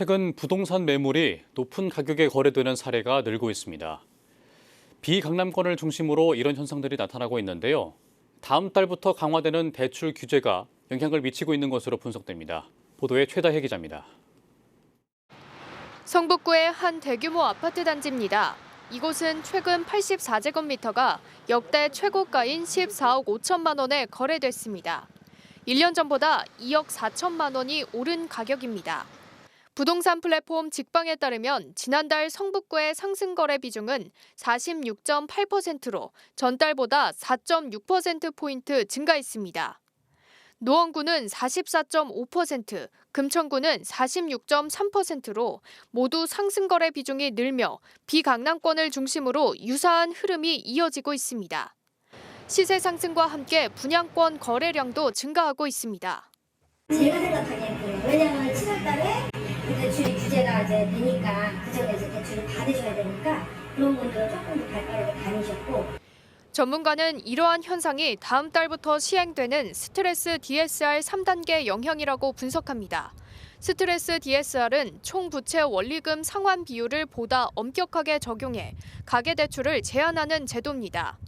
최근 부동산 매물이 높은 가격에 거래되는 사례가 늘고 있습니다. 비강남권을 중심으로 이런 현상들이 나타나고 있는데요. 다음 달부터 강화되는 대출 규제가 영향을 미치고 있는 것으로 분석됩니다. 보도에 최다혜 기자입니다. 성북구의 한 대규모 아파트 단지입니다. 이곳은 최근 84제곱미터가 역대 최고가인 14억 5천만 원에 거래됐습니다. 1년 전보다 2억 4천만 원이 오른 가격입니다. 부동산 플랫폼 직방에 따르면 지난달 성북구의 상승 거래 비중은 46.8%로 전달보다 4.6%포인트 증가했습니다. 노원구는 44.5%, 금천구는 46.3%로 모두 상승 거래 비중이 늘며 비강남권을 중심으로 유사한 흐름이 이어지고 있습니다. 시세 상승과 함께 분양권 거래량도 증가하고 있습니다. 제가 생각하기엔 이제 되니까 그 전에 이제 대출을 받으셔야 되니까 그런 분들은 조금 더 발빠르게 다니셨고 전문가는 이러한 현상이 다음 달부터 시행되는 스트레스 DSR 3단계 영향이라고 분석합니다. 스트레스 DSR은 총 부채 원리금 상환 비율을 보다 엄격하게 적용해 가계 대출을 제한하는 제도입니다.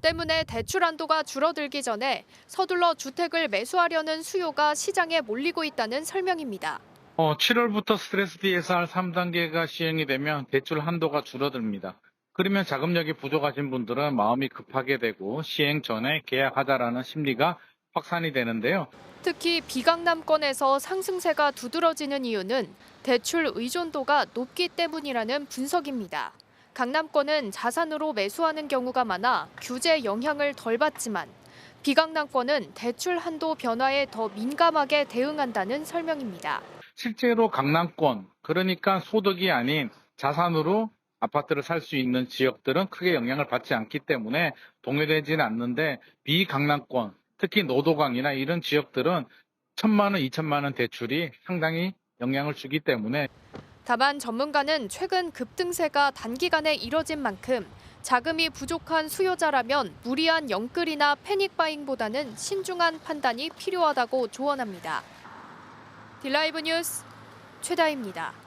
때문에 대출 한도가 줄어들기 전에 서둘러 주택을 매수하려는 수요가 시장에 몰리고 있다는 설명입니다. 어, 7월부터 스트레스 DSR 3단계가 시행이 되면 대출 한도가 줄어듭니다. 그러면 자금력이 부족하신 분들은 마음이 급하게 되고 시행 전에 계약하자라는 심리가 확산이 되는데요. 특히 비강남권에서 상승세가 두드러지는 이유는 대출 의존도가 높기 때문이라는 분석입니다. 강남권은 자산으로 매수하는 경우가 많아 규제 영향을 덜 받지만 비강남권은 대출 한도 변화에 더 민감하게 대응한다는 설명입니다. 실제로 강남권, 그러니까 소득이 아닌 자산으로 아파트를 살 수 있는 지역들은 크게 영향을 받지 않기 때문에 동요되지는 않는데 비강남권, 특히 노도강이나 이런 지역들은 천만 원, 이천만 원 대출이 상당히 영향을 주기 때문에 다만 전문가는 최근 급등세가 단기간에 이뤄진 만큼 자금이 부족한 수요자라면 무리한 영끌이나 패닉바잉보다는 신중한 판단이 필요하다고 조언합니다. 딜라이브 뉴스 최다입니다.